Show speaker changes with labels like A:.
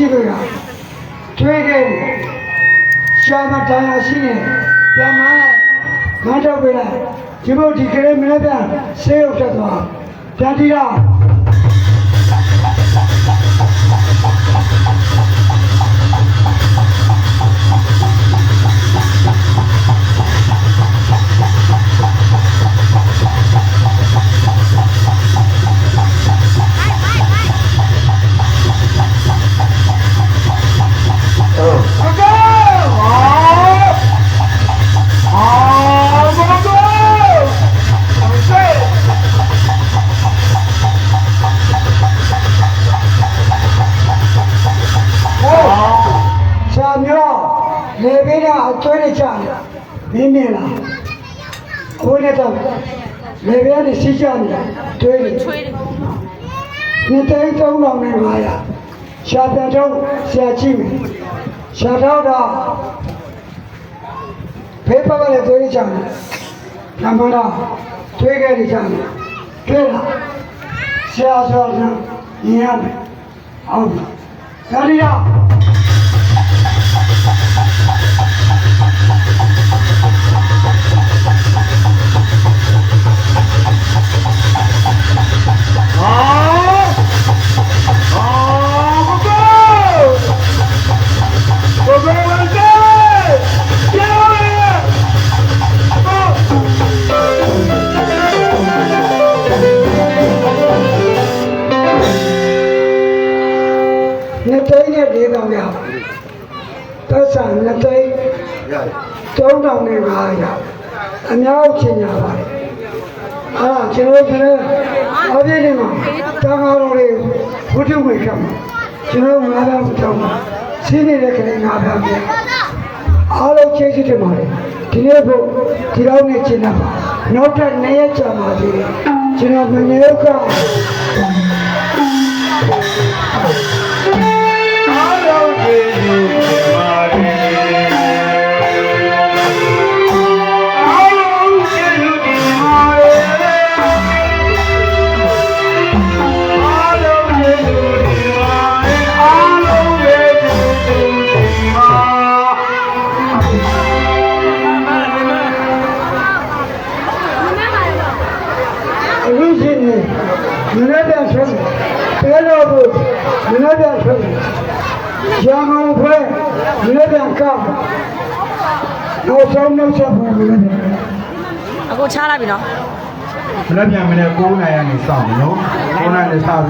A: ရှိပေတာတွေးခဲ့ရှာမတရားရှိနေပြန်မလိုက်မတော့ပေလားဒီဘုတ်ဒီကလေးမင်းပြန်ဆေးရုပ်တက်သွားပြန်တီးတော့ လေဘေးကအကျွေးနေကြတယ်မင်းမြင်လားဘိုးနဲ့တော့လေဘေးကနေစီးကြနေတာတွေးနေချွေးနေနှစ်သိန်းသုံးပေါင်နဲ့၅ရာရှာပြန်တော့ဆရာကြည့်မယ်ရှာတော့တော့ဖေးပတ်ကလည်းတွေးနေကြတယ်နမနာတွေးခဲ့နေကြတယ်တွေ့လားဆရာဆိုတော့ညင်ရမယ်ဟုတ်ပြီဒါရီယာ န်းနဲ့၄တောင်ရပတ်စံနှစ်သိန်းသုံးတောင်နဲ့၅ရာအများကြီးချင်ကြပါတယ်အာကျွန်တော်တို့ကအပြည့်နေမှာတောင်းတော်လေးဘုဒ္ဓဝေကမှာကျွန်တော်ငါးပါးတောင်းမှာစီးနေတဲ့ကလေးငါးပါးပြန်အားလုံးကျေးဇူးတင်ပါတယ်ဒီနေ့ဖို့ဒီတော့နဲ့ကျင်တာပါနောက်ထပ်နှစ်ရက်ကြာပါသေးတယ်ကျွန်တော်မနေတော့က မနေ့ပြန်ဆွဲတယ်တဲတော်ဘုမနေ့ပြန်ဆွဲတယ်ရံအောင်ဖွဲမနေ့ပြန်ကောက်နောက်ဆုံးနောက်ဆက်ဖို့မနေ့ပြန်
B: အခုချားလိုက်ပြီနော်
C: မနေ့ပြန်မနေ့9နိုင်ရနေစောင့်နော်9နိုင်နေစပြီး